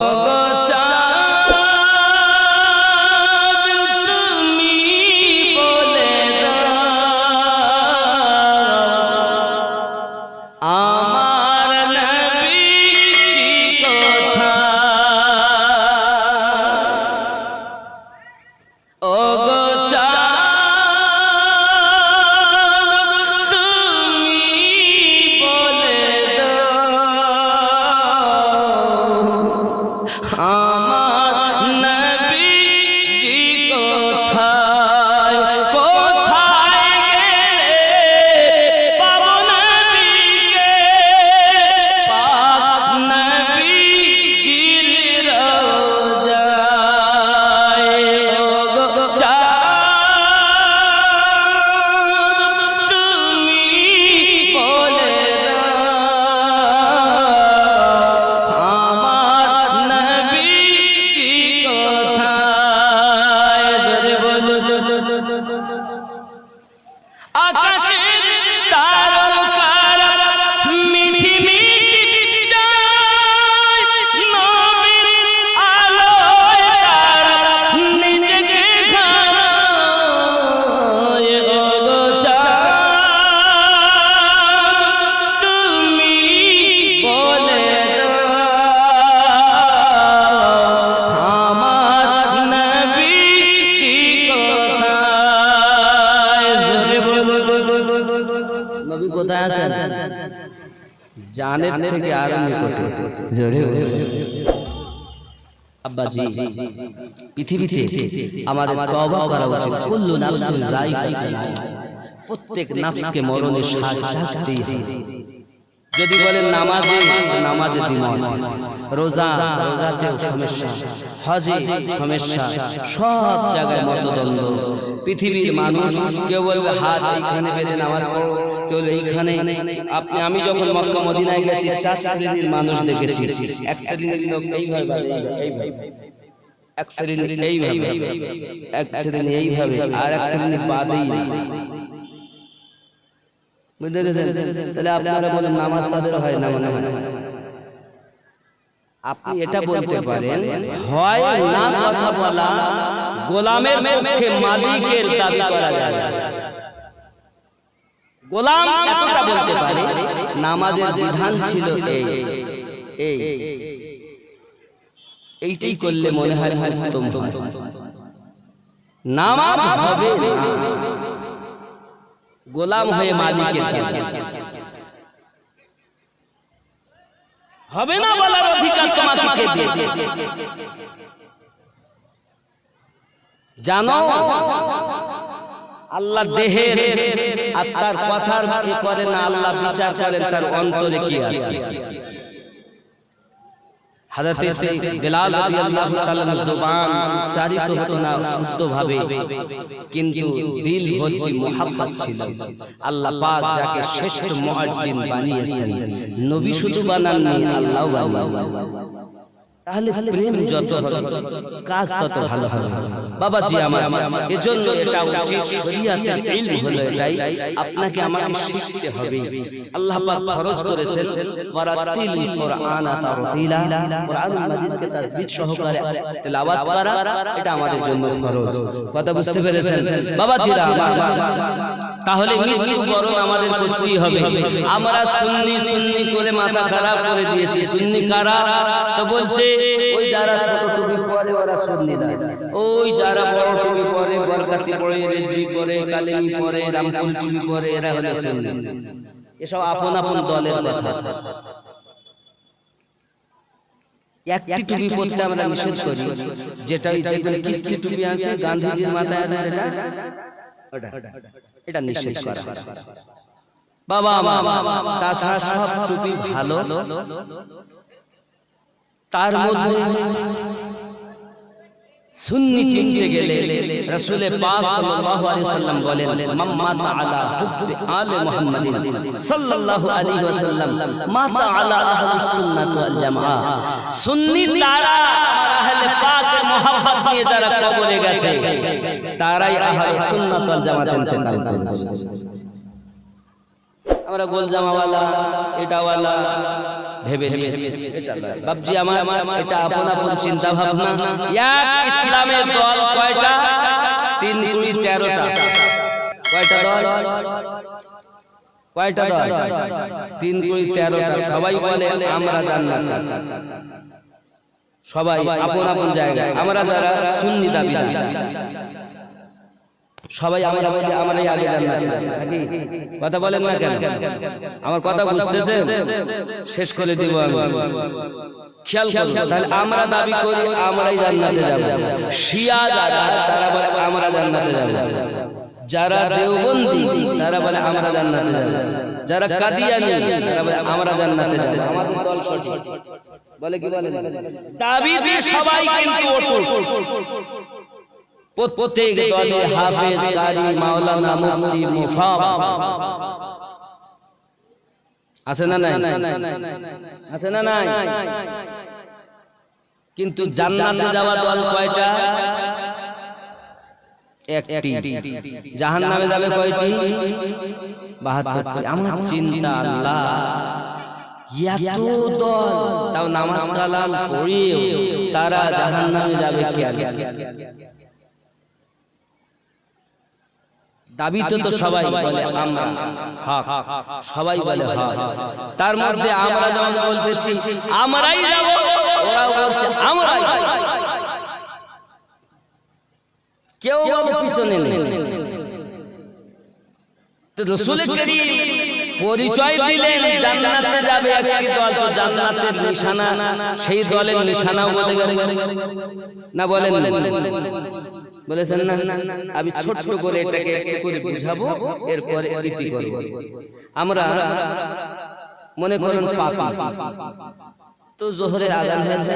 আমার জানের থেকে আরও নিকটে জোরে আব্বাজি পৃথিবীতে আমাদের তওবা করা উচিত। কুল্লু নাফসিন যায়িকাতুল প্রত্যেক নাফসকে মরণের স্বাদ যদি বলেন নামাজে নামাজে দিমন রোজা রোজাতেও সমস্যা। হজে সমস্যা। সব জায়গায় মতদ্বন্দ্ব। পৃথিবীর মানুষ কেউ বলবে হাত এইখানে বেঁধে নামাজ পড়ো। এইখানে আপনি, আমি যখন মক্কা, মদিনায় গেছি, চার শ্রেণির মানুষ দেখেছি। এক শ্রেণির লোক এক শ্রেণি এইভাবে, এক শ্রেণি আর এক বুঝতে পেরেছেন? তাহলে আপনারা বলেন, নামাজ তাদের হয় না মনে আপনি এটা বলতে পারেন, হয় না কথা বলা, গোলামের পক্ষে মালিকের দাবি করা যায়। গোলাম এতটা বলতে পারে নামাজের বিধান ছিল এই এই এইটাই করলে মনে হয় উত্তম নামাজ হবে। গোলাম হয়ে মালিকের হবে না বলার অধিকার তোমাকে দিয়েছে। জানো আল্লাহ দেহের আত্মার কথার এ করে না আল্লাহ বিচার করেন, তার অন্তরে কি আছে? কিন্তু ভর্তি আল্লাহ শ্রেষ্ঠ নবী তাহলে প্রেম যত কাজ তত ভালো হবে। বাবাজি আমার এজন্য এটা উচিত শরীয়তের ইলম হলো এটাই আপনাকে আমাকে শিখতে হবে। আল্লাহ পাক ফরজ করেছেন ওয়ারাতিল কুরআন তারতিলা কুরআনুল মাজিদকে তাজবিদ সহকারে তেলাওয়াত করা এটা আমাদের জন্য ফরজ। কথা বুঝতে পেরেছেন? বাবাজিরা আমার। তাহলে মৃত্যু বরণ আমাদের করতেই হবে। আমরা সুন্নি সুন্নি করে মাথা খারাপ করে দিয়েছি। সুন্নি কারা? তো বলছে ওই যারা ছোট টুপি পরে ওরা সুন্নি না ওই যারা বড় টুপি পরে বরকাতি পরে রেজবি পরে কালেমি পরে রামপুর টুপি পরে এরা হলো সুন্নি এসব আপন আপন দলের কথা একটি টুপি পরতে আমরা করি যেটা কিস্তি টুপি আছে গান্ধীজির মাথায় আছে যেটা এটা করা বাবা তাছাড়া সব টুপি ভালো তার মধ্যে সুন্নি চিনতে গেলে রাসূল পাক সাল্লাল্লাহু আলাইহি সাল্লাম বলেন মাম্মাতা আলা হুব্বি আলে মুহাম্মাদিন সাল্লাল্লাহু আলাইহি ওয়াসাল্লাম মাতা আলা আহলি সুন্নাত ওয়াল জামাআ। সুন্নি তারা আমার আহলে পাকের মোহাব্বত নিয়ে যারা কবরে গেছে তারাই আহলে সুন্নাত ওয়াল জামাআত ইন্তেকাল করেছে আমরা গোলজামাওয়ালা, এটাওয়ালা ভেবে নিয়েছি। বাপজি আমার, এটা আপন আপন চিন্তা ভাবনা এক ইসলামের দল কয়টা? তিন কুড়ি তেরোটা। কয়টা দল? কয়টা দল? তিন কুড়ি তেরোটা। সবাই বলে, আমরা জান্নাত। সবাই আপন আপন জায়গায়। আমরা যারা সুন্নি দাবিদার সবাই আমরা বলি আমরাই আগে জান্নাত। নাকি? কথা বলেন না কেন? আমার কথা বুঝতেছেন? শেষ করে দিব আমি। খেয়াল করুন। তাহলে আমরা দাবি করি আমরাই জান্নাতে যাব। শিয়া যারা তারা বলে আমরা জান্নাতে যাব। যারা দেওবন্দি তারা বলে আমরা জান্নাতে যাব। যারা কাদিয়ানি তারা বলে আমরা জান্নাতে যাব। আমাদের দল সঠিক। বলে কি বলে? দাবি সবাই কিন্তু অটুট প্রত্যেক দলে হাফেজ কারি মাওলানা মুফতি মুফাব আছে না নাই? আছে না নাই? কিন্তু জান্নাতে যাওয়া দল কয়টা? একটি। জাহান্নামে যাবে কয়টি? বাহাত্তরটি। আমার চিন্তা আল্লাহ। এত দল। তাও নামাজ কালাম পড়িয়েও তারা জাহান্নামে যাবে কেন? দাবি তো তো সবাই বলে আমরা। হক। সবাই বলে হক। তার মধ্যে আমরা যেমন বলতেছি আমরাই যাব। ওরাও বলছে আমরাই কেউ পিছনে নেই। তো রসুল করিম পরিচয় দিলেন জান্নাতে যাবে একটি দল তো জান্নাতের নিশানা। সেই দলের নিশানাও বলে না বলেন। বলেছেন না আমি ছোট্ট করে এটাকে একটু করে বুঝাবো? এরপরে রীতি করব। আমরা মনে করেন পাপা। তো জোহরের আজান হয়েছে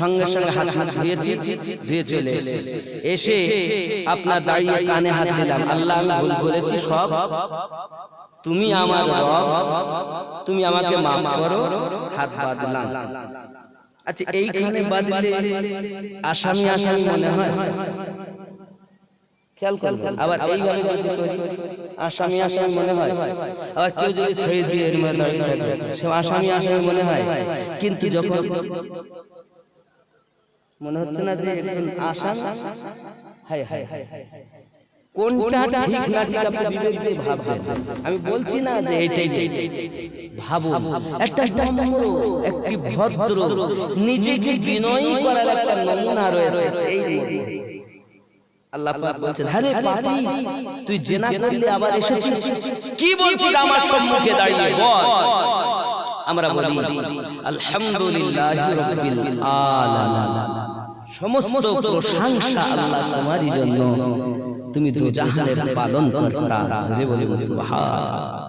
সঙ্গে সঙ্গে হাত হাত ধুয়েছি ধুয়ে চলে এসে এসে আপনার দাঁড়িয়ে কানে হাত দিলাম। আল্লাহ আমি ভুল করেছি সব। তুমি আমার রব তুমি আমাকে মাফ করো হাত বাঁধলাম। আচ্ছা এইখানে বাঁধলে আসামি আসামি মনে হয়? খেয়াল করবেন আবার এইভাবে যদি করি আসামি আসামি মনে হয়। আবার কেউ যদি ছেড়ে দিয়ে এর মধ্যে দাঁড়িয়ে থাকে সে আসামি আসামি মনে হয়। কিন্তু যখন মনে হচ্ছে না যে একজন আসামি হায় হায় হায় কোনটা ঠিক না ঠিক আপনি বিবেক দিয়ে ভাববেন। আমি বলছি না যে এইটাই ভাবুন। একটা নম্র একটি ভদ্র নিজেকে বিনয়ী করার একটা নমুনা রয়েছে। এই। আল্লাহ পাক বলছেন আরে পাপী তুই জেনা করলে আবার এসেছিস। কি বলছিস আমার সম্মুখে দাঁড়িয়ে বল। আমরা বলি আলহামদুলিল্লাহি রাব্বিল আলামিন। সমস্ত প্রশংসা আল্লাহ তোমারই জন্য। তুমি তো পালন কর্তা জোরে বলি সুবহান।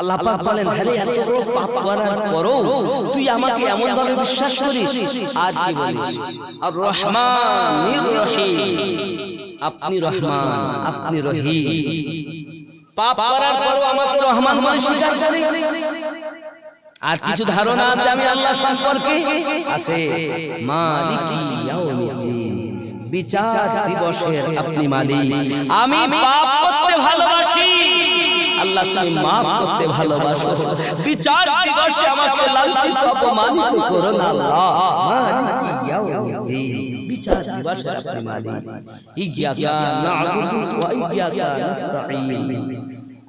আল্লাহ পাক বলেন এত বড় পাপ করার পরও তুই আমাকে এমন ভাবে বিশ্বাস করিস আর কি বলিস আর রহমানির রহিম আপনি রহমান আপনি রহিম পাপ করার পরও আমাকে রহমান বলে স্বীকার করি আর কিছু ধারণা আছে আমি আল্লাহ সম্পর্কে আছে মালিকি ইয়াউমিদ্দিন বিচার দিবসের আপনি মালিক আমি পাপ করতে ভালোবাসি আল্লাহ তুমি করতে ভালোবাসো। বিচার দিবসে আমাকে লাঞ্ছিত করো না আল্লাহ। বিচার দিবসের আপনি মালিক। ইয়্যাকা না'বুদু ওয়া ইয়্যাকা নাস্তাঈন।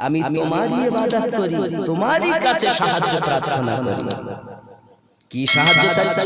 আমি তোমারই ইবাদত করি, তোমারই কাছে সাহায্য প্রার্থনা করি। কি সাহায্য চাচ্ছ?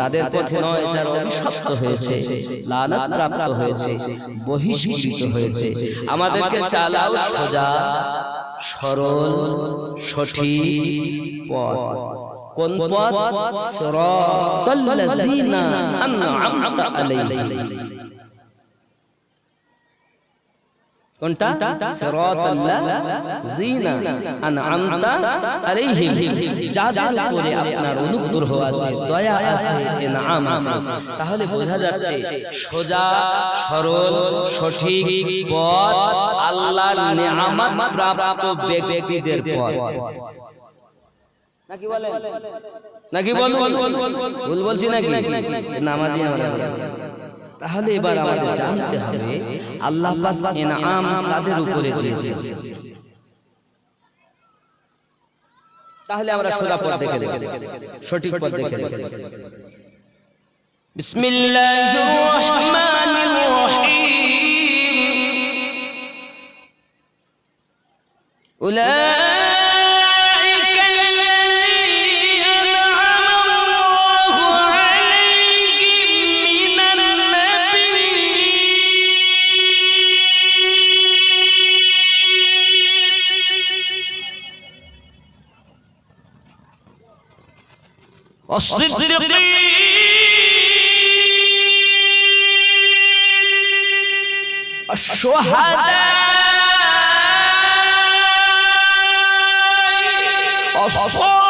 তাদের পথে নয় যারা অভিশপ্ত হয়েছে লানত প্রাপ্ত হয়েছে বহিষ্কৃত হয়েছে। আমাদেরকে চালাও সোজা সরল সঠিক পথ। কোন পথ? সিরাতাল্লাযিনা আনআমতা আলাইহিম। কোনটা? সিরাতাল্লাযিনা আনআমতা আলাইহিম। যাদের উপরে আপনার অনুগ্রহ আছে দয়া আছে ইনআম আছে। তাহলে বোঝা যাচ্ছে সোজা সরল সঠিক পথ আল্লাহর নিয়ামত প্রাপ্ত ব্যক্তিদের পথ। নাকি বলেন? নাকি বলুন? ভুল বলছি নাকি? নামাজি আমরা তাহলে এবার আমাদের জানতে হবে আল্লাহ এনাম কাদের উপরে দিয়েছে তাহলে আমরা সোজা পথ দেখে দেখে সঠিক পথ দেখে দেখে উলা الصديقين الشهداء الصالحين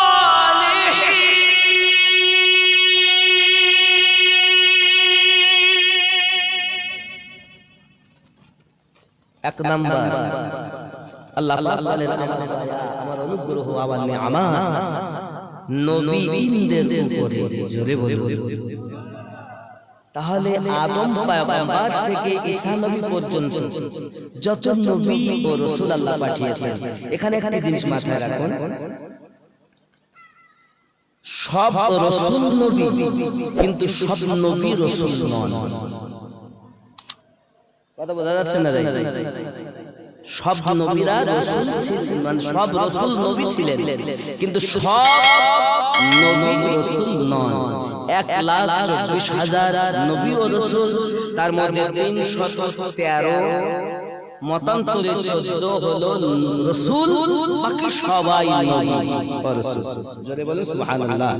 اقدم الله الله الله الله الله الله الله الله الله নবীদের উপরে। জোরে বলুন। তাহলে আদম পয়গম্বর থেকে ঈসা নবী পর্যন্ত যত নবী ও রাসূল আল্লাহ পাঠিয়েছেন। এখানে এখানে জিনিস মাথায় রাখুন। সব রাসূল নবী কিন্তু সব নবী রাসূল নন। কথা বোঝা যাচ্ছে না সব নবীরা রাসূল মানে সব রাসূল নবী ছিলেন। কিন্তু সব নবী রাসূল নন এক লাখ চব্বিশ হাজার নবী ও রাসূল তার মধ্যে তিনশত তেরো মতান্তরে চোদ্দ হলো রসুল বাকি সবাই নবী ও রাসূল। যদি বলুন সুবহানাল্লাহ।